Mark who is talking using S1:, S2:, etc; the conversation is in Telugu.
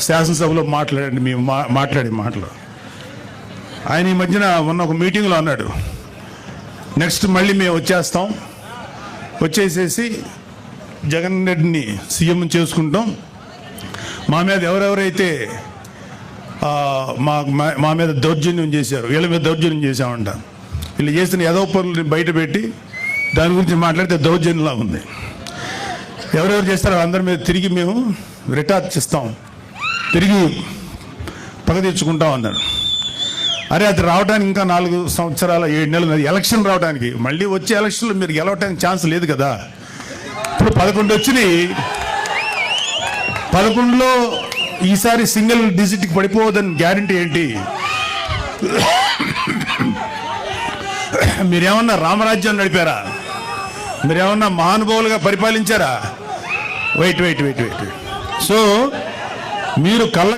S1: శాసనసభలో మాట్లాడండి మేము మా మాట్లాడే మాటలు. ఆయన ఈ మధ్యన మొన్న ఒక మీటింగ్లో అన్నాడు నెక్స్ట్ మళ్ళీ మేము వచ్చేస్తాం. వచ్చేసేసి జగన్ రెడ్డిని సీఎం చేసుకుంటాం. మా మీద ఎవరెవరైతే మా మా- మా మీద దౌర్జన్యం చేశారు వీళ్ళ మీద దౌర్జన్యం చేశామంట. వీళ్ళు చేసిన ఏదో పనులు బయట పెట్టి దాని గురించి మాట్లాడితే దౌర్జన్యంలా ఉంది ఎవరెవరు చేస్తారో అందరి మీద తిరిగి మేము రిటార్చ్ ఇస్తాం తిరిగి పగ తెచ్చుకుంటాం అన్నారు అరే అది రావడానికి ఇంకా నాలుగు సంవత్సరాల ఏడు నెలలు ఎలక్షన్ రావడానికి. మళ్ళీ వచ్చే ఎలక్షన్లో మీరు గెలవడానికి ఛాన్స్ లేదు కదా. ఇప్పుడు పదకొండు వచ్చినాయి. పదకొండులో ఈసారి సింగిల్ డిజిట్కి పడిపోవద్దని గ్యారంటీ ఏంటి? మీరేమన్నా రామరాజ్యం నడిపారా? మీరేమన్నా మహానుభావులుగా పరిపాలించారా? Wait wait wait wait so మీరు కళ్ళ